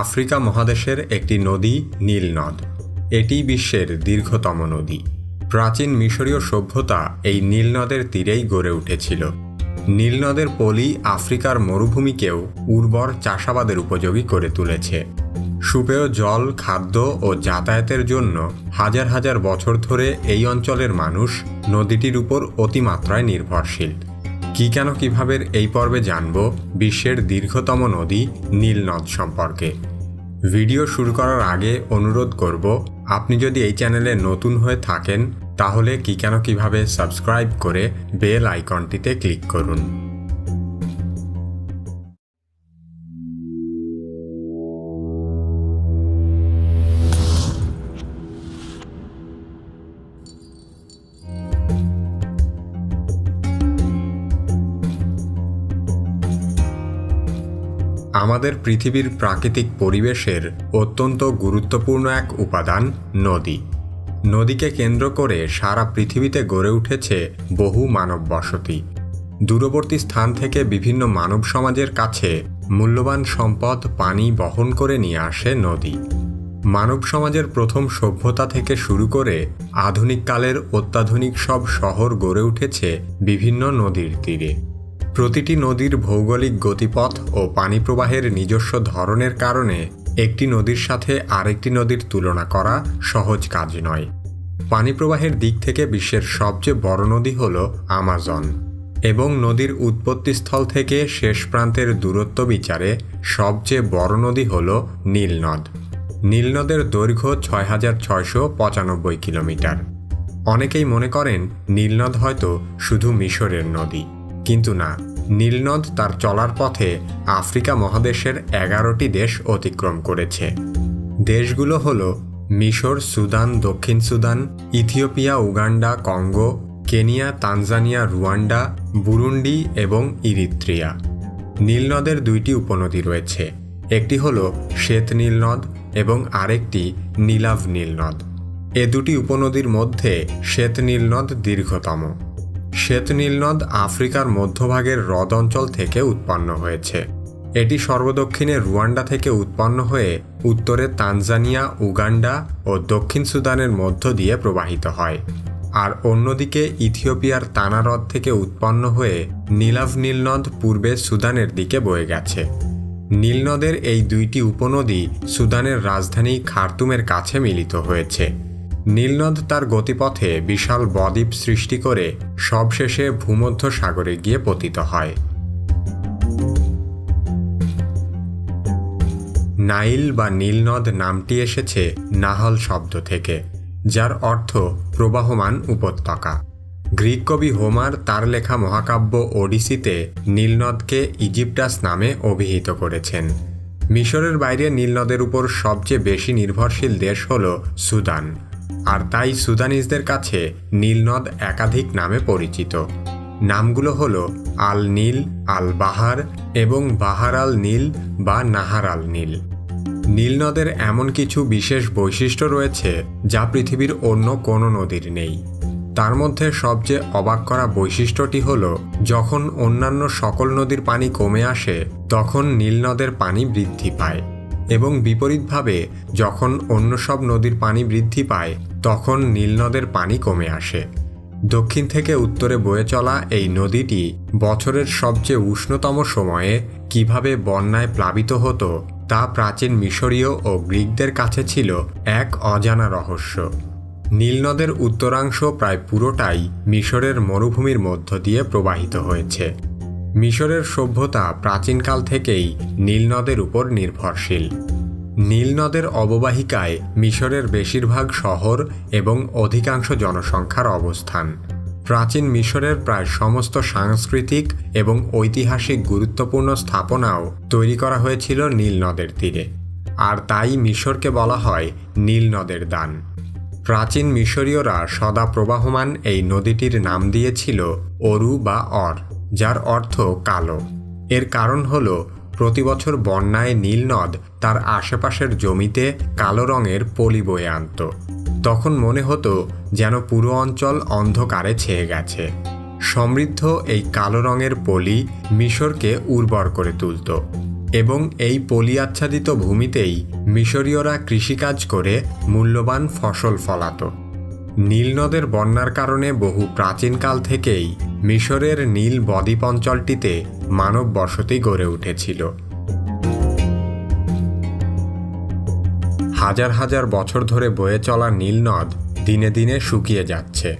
Africa মহাদেশের একটি নদী, নীল নদ। এটি বিশ্বের দীর্ঘতম নদী। প্রাচীন মিশরীয় সভ্যতা এই নীল নদের তীরেই গড়ে উঠেছিল। নীল নদের পলি আফ্রিকার মরুভূমিকেও উর্বর চাষাবাদের উপযোগী করে তুলেছে। সুপেয় জল, খাদ্য ও যাতায়াতের জন্য হাজার হাজার বছর ধরে এই অঞ্চলের মানুষ নদীটির উপর অতিমাত্রায় নির্ভরশীল। কি কেন কীভাবে এই পর্বে জানব বিশ্বের দীর্ঘতম নদী নীল নদ সম্পর্কে। ভিডিও শুরু করার আগে অনুরোধ করব, আপনি যদি এই চ্যানেলে নতুন হয়ে থাকেন, তাহলে কি কেন কীভাবে সাবস্ক্রাইব করে বেল আইকনটিতে ক্লিক করুন। আমাদের পৃথিবীর প্রাকৃতিক পরিবেশের অত্যন্ত গুরুত্বপূর্ণ এক উপাদান, নদী। নদীকে কেন্দ্র করে সারা পৃথিবীতে গড়ে উঠেছে বহু মানব বসতি দূরবর্তী স্থান থেকে বিভিন্ন মানব সমাজের কাছে মূল্যবান সম্পদ, পানি বহন করে নিয়ে আসে নদী। মানব সমাজের প্রথম সভ্যতা থেকে শুরু করে আধুনিক কালের অত্যাধুনিক সব শহর গড়ে উঠেছে বিভিন্ন নদীর তীরে। প্রতিটি নদীর ভৌগোলিক গতিপথ ও পানি প্রবাহের নিজস্ব ধরনের কারণে একটি নদীর সাথে আরেকটি নদীর তুলনা করা সহজ কাজ নয়। পানি প্রবাহের দিক থেকে বিশ্বের সবচেয়ে বড় নদী হল আমাজন এবং নদীর উৎপত্তিস্থল থেকে শেষ প্রান্তের দূরত্ব বিচারে সবচেয়ে বড় নদী হল নীলনদ। নীলনদের দৈর্ঘ্য ছয় হাজার ছয়শো পঁচানব্বই কিলোমিটার। অনেকেই মনে করেন নীলনদ হয়তো শুধু মিশরের নদী। কিন্তু না, নীলনদ তার চলার পথে আফ্রিকা মহাদেশের এগারোটি দেশ অতিক্রম করেছে। দেশগুলো হল মিশর, সুদান, দক্ষিণ Sudan, Ethiopia, Uganda, Congo, Kenya, Tanzania, Rwanda, Burundi এবং ইরিত্রিয়া। নীলনদের দুইটি উপনদী রয়েছে, একটি হল শ্বেত নীলনদ এবং আরেকটি নীলাভ নীলনদ। এ দুটি উপনদীর মধ্যে শ্বেত নীলনদ দীর্ঘতম। শ্বেত নীলনদ আফ্রিকার মধ্যভাগের হ্রদ অঞ্চল থেকে উৎপন্ন হয়েছে। এটি সর্বদক্ষিণে রুয়ান্ডা থেকে উৎপন্ন হয়ে উত্তরে তানজানিয়া, উগান্ডা ও দক্ষিণ সুদানের মধ্য দিয়ে প্রবাহিত হয়। আর অন্যদিকে ইথিওপিয়ার তানা হ্রদ থেকে উৎপন্ন হয়ে নীলাভ নীলনদ পূর্বে সুদানের দিকে বয়ে গেছে। নীলনদের এই দুইটি উপনদী সুদানের রাজধানী খার্তুমের কাছে মিলিত হয়েছে। নীলনদ তার গতিপথে বিশাল বদ্বীপ সৃষ্টি করে সবশেষে ভূমধ্য সাগরে গিয়ে পতিত হয়। নাইল বা নীলনদ নামটি এসেছে নাহল শব্দ থেকে, যার অর্থ প্রবাহমান উপত্যকা। গ্রিক কবি হোমার তার লেখা মহাকাব্য ওডিসিতে নীলনদকে ইজিপ্টাস নামে অভিহিত করেছেন। মিশরের বাইরে নীলনদের উপর সবচেয়ে বেশি নির্ভরশীল দেশ হল সুদান। আর তাই সুদানিজদের কাছে নীলনদ একাধিক নামে পরিচিত। নামগুলো হল আল নীল আল বাহার এবং বাহার আল নীল বা নাহার আল নীল নীলনদের এমন কিছু বিশেষ বৈশিষ্ট্য রয়েছে যা পৃথিবীর অন্য কোনো নদীর নেই। তার মধ্যে সবচেয়ে অবাক করা বৈশিষ্ট্যটি হল, যখন অন্যান্য সকল নদীর পানি কমে আসে, তখন নীলনদের পানি বৃদ্ধি পায়। এবং বিপরীতভাবে, যখন অন্য সব নদীর পানি বৃদ্ধি পায়, তখন নীলনদের পানি কমে আসে। দক্ষিণ থেকে উত্তরে বয়ে চলা এই নদীটি বছরের সবচেয়ে উষ্ণতম সময়ে কীভাবে বন্যায় প্লাবিত হতো, তা প্রাচীন মিশরীয় ও গ্রিকদের কাছে ছিল এক অজানা রহস্য। নীলনদের উত্তরাংশ প্রায় পুরোটাই মিশরের মরুভূমির মধ্য দিয়ে প্রবাহিত হয়েছে। মিশরের সভ্যতা প্রাচীনকাল থেকেই নীলনদের উপর নির্ভরশীল। নীলনদের অববাহিকায় মিশরের বেশিরভাগ শহর এবং অধিকাংশ জনসংখ্যার অবস্থান। প্রাচীন মিশরের প্রায় সমস্ত সাংস্কৃতিক এবং ঐতিহাসিক গুরুত্বপূর্ণ স্থাপনাও তৈরি করা হয়েছিল নীল নদের তীরে। আর তাই মিশরকে বলা হয় নীল নদের দান। প্রাচীন মিশরীয়রা সদা প্রবাহমান এই নদীটির নাম দিয়েছিল অরু বা অর। যার অর্থ কালো। এর কারণ হল প্রতি বছর বন্যায় নীলনদ তার আশেপাশের জমিতে কালো রঙের পলি বয়ে আনত। তখন মনে হতো যেন পুরো অঞ্চল অন্ধকারে ছেয়ে গেছে। সমৃদ্ধ এই কালো রঙের পলি মিশরকে উর্বর করে তুলত এবং এই পলি আচ্ছাদিত ভূমিতেই মিশরীয়রা কৃষিকাজ করে মূল্যবান ফসল ফলাতো। নীল নদের বন্যার কারণে বহু প্রাচীনকাল থেকেই মিশরের নীল বদ্বীপ অঞ্চলটিতে মানব বসতি গড়ে উঠেছিল। হাজার হাজার বছর ধরে বয়ে চলা নীল নদ দিনে দিনে শুকিয়ে যাচ্ছে।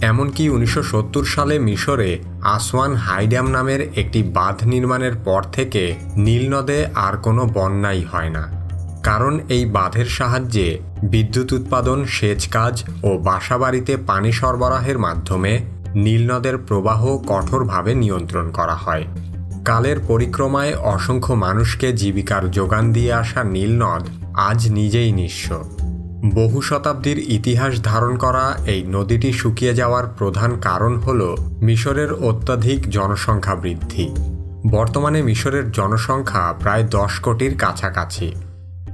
এমনকি উনিশশো সত্তর সালে মিশরে আসওয়ান হাইড্যাম নামের একটি বাঁধ নির্মাণের পর থেকে নীল নদে আর কোনো বন্যাই হয় না। কারণ এই বাঁধের সাহায্যে বিদ্যুৎ উৎপাদন, সেচ কাজ ও বাসাবাড়িতে পানি সরবরাহের মাধ্যমে নীলনদের প্রবাহ কঠোরভাবে নিয়ন্ত্রণ করা হয়। কালের পরিক্রমায় অসংখ্য মানুষকে জীবিকার যোগান দিয়ে আসা নীলনদ আজ নিজেই নিঃস্ব। বহু শতাব্দীর ইতিহাস ধারণ করা এই নদীটি শুকিয়ে যাওয়ার প্রধান কারণ হল মিশরের অত্যাধিক জনসংখ্যা বৃদ্ধি। বর্তমানে মিশরের জনসংখ্যা প্রায় দশ কোটির কাছাকাছি।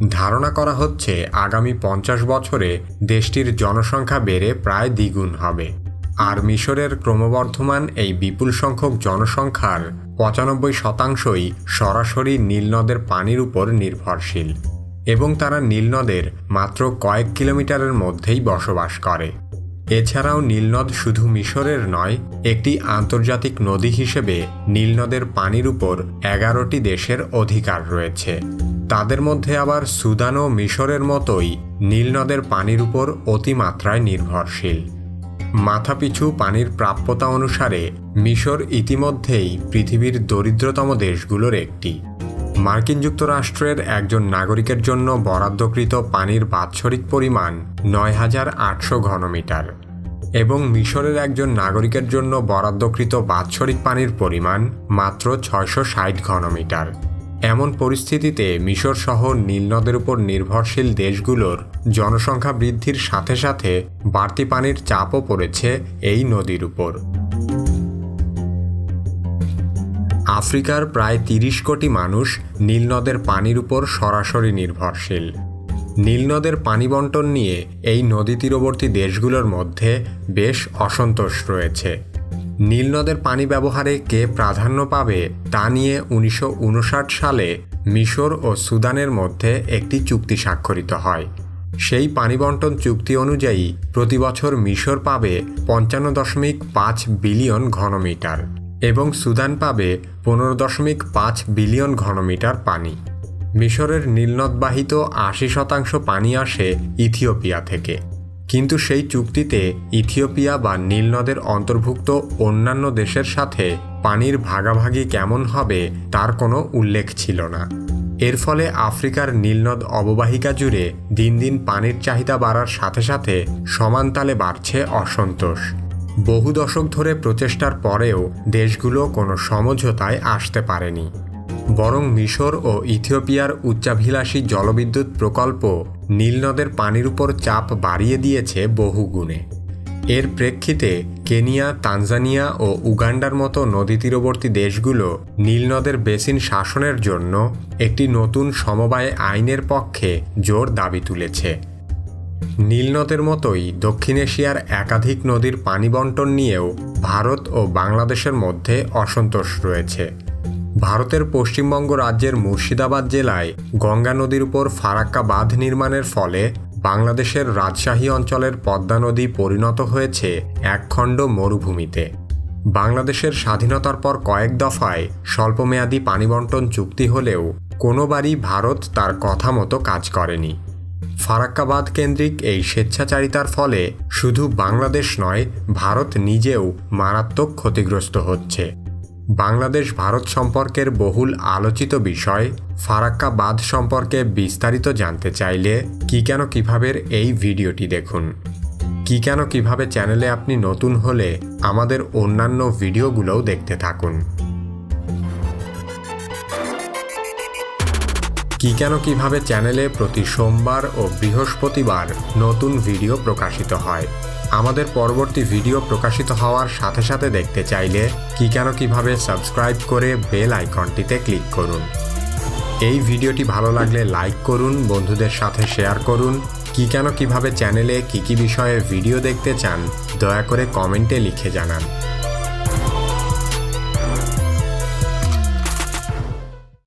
ধারণা করা হচ্ছে আগামী পঞ্চাশ বছরে দেশটির জনসংখ্যা বেড়ে প্রায় দ্বিগুণ হবে। আর মিশরের ক্রমবর্ধমান এই বিপুল সংখ্যক জনসংখ্যার পঁচানব্বই শতাংশই সরাসরি নীলনদের পানির উপর নির্ভরশীল এবং তারা নীলনদের মাত্র কয়েক কিলোমিটারের মধ্যেই বসবাস করে। এছাড়াও নীলনদ শুধু মিশরের নয়, একটি আন্তর্জাতিক নদী হিসেবে নীলনদের পানির উপর এগারোটি দেশের অধিকার রয়েছে। তাদের মধ্যে আবার সুদান ও মিশরের মতোই নীলনদের পানির উপর অতিমাত্রায় নির্ভরশীল। মাথাপিছু পানির প্রাপ্যতা অনুসারে মিশর ইতিমধ্যেই পৃথিবীর দরিদ্রতম দেশগুলোর একটি। মার্কিন যুক্তরাষ্ট্রের একজন নাগরিকের জন্য বরাদ্দকৃত পানির বাৎসরিক পরিমাণ নয় হাজার আটশো ঘনমিটার এবং মিশরের একজন নাগরিকের জন্য বরাদ্দকৃত বাৎসরিক পানির পরিমাণ মাত্র ছয়শো ষাট ঘনমিটার। এমন পরিস্থিতিতে মিশর সহ নীলনদের উপর নির্ভরশীল দেশগুলোর জনসংখ্যা বৃদ্ধির সাথে সাথে বাড়তি পানির চাপও পড়েছে এই নদীর উপর। আফ্রিকার প্রায় তিরিশ কোটি মানুষ নীলনদের পানির উপর সরাসরি নির্ভরশীল। নীলনদের পানি বন্টন নিয়ে এই নদী তীরবর্তী দেশগুলোর মধ্যে বেশ অসন্তোষ রয়েছে। নীলনদের পানি ব্যবহারে কে প্রাধান্য পাবে তা নিয়ে উনিশশো উনষাট সালে মিশর ও সুদানের মধ্যে একটি চুক্তি স্বাক্ষরিত হয়। সেই পানি বন্টন চুক্তি অনুযায়ী প্রতি বছর মিশর পাবে পঞ্চান্ন দশমিক পাঁচ বিলিয়ন ঘনমিটার এবং সুদান পাবে পনেরো দশমিক পাঁচ বিলিয়ন ঘনমিটার পানি। মিশরের নীলনদবাহিত আশি শতাংশ পানি আসে ইথিওপিয়া থেকে। কিন্তু সেই চুক্তিতে ইথিওপিয়া বা নীলনদের অন্তর্ভুক্ত অন্যান্য দেশের সাথে পানির ভাগাভাগি কেমন হবে তার কোনো উল্লেখ ছিল না। এর ফলে আফ্রিকার নীলনদ অববাহিকা জুড়ে দিন দিন পানির চাহিদা বাড়ার সাথে সাথে সমানতালে বাড়ছে অসন্তোষ। বহু দশক ধরে প্রচেষ্টার পরেও দেশগুলো কোনো সমঝোতায় আসতে পারেনি। বরং মিশর ও ইথিওপিয়ার উচ্চাভিলাষী জলবিদ্যুৎ প্রকল্প নীলনদের পানির উপর চাপ বাড়িয়ে দিয়েছে বহু গুণে এর প্রেক্ষিতে কেনিয়া, তানজানিয়া ও উগান্ডার মতো নদী তীরবর্তী দেশগুলো নীলনদের বেসিন শাসনের জন্য একটি নতুন সমবায় আইনের পক্ষে জোর দাবি তুলেছে। নীলনদের মতোই দক্ষিণ এশিয়ার একাধিক নদীর পানি বন্টন নিয়েও ভারত ও বাংলাদেশের মধ্যে অসন্তোষ রয়েছে। ভারতের পশ্চিমবঙ্গ রাজ্যের মুর্শিদাবাদ জেলায় গঙ্গা নদীর উপর ফারাক্কা বাঁধ নির্মাণের ফলে বাংলাদেশের রাজশাহী অঞ্চলের পদ্মা নদী পরিণত হয়েছে একখণ্ড মরুভূমিতে। বাংলাদেশের স্বাধীনতার পর কয়েক দফায় স্বল্পমেয়াদী পানি বন্টন চুক্তি হলেও কোনোবারই ভারত তার কথা মতো কাজ করেনি। ফারাক্কাবাদ কেন্দ্রিক এই স্বেচ্ছাচারিতার ফলে শুধু বাংলাদেশ নয়, ভারত নিজেও মারাত্মক ক্ষতিগ্রস্ত হচ্ছে। বাংলাদেশ ভারত সম্পর্কের বহুল আলোচিত বিষয়। ফারাক্কা বাঁধ সম্পর্কে বিস্তারিত জানতে চাইলে কি কেন কিভাবের এই ভিডিওটি দেখুন। কি কেন কীভাবে চ্যানেলে আপনি নতুন হলে আমাদের অন্যান্য ভিডিওগুলোও দেখতে থাকুন। কি কেন কীভাবে চ্যানেলে প্রতি সোমবার ও বৃহস্পতিবার নতুন ভিডিও প্রকাশিত হয়। আমাদের পরবর্তী ভিডিও প্রকাশিত হওয়ার সাথে সাথে দেখতে চাইলে কি কেন কীভাবে সাবস্ক্রাইব করে বেল আইকনটিতে ক্লিক করুন। এই ভিডিওটি ভালো লাগলে লাইক করুন, বন্ধুদের সাথে শেয়ার করুন। কি কেন কীভাবে চ্যানেলে কি কি বিষয়ে ভিডিও দেখতে চান, দয়া করে কমেন্টে লিখে জানান।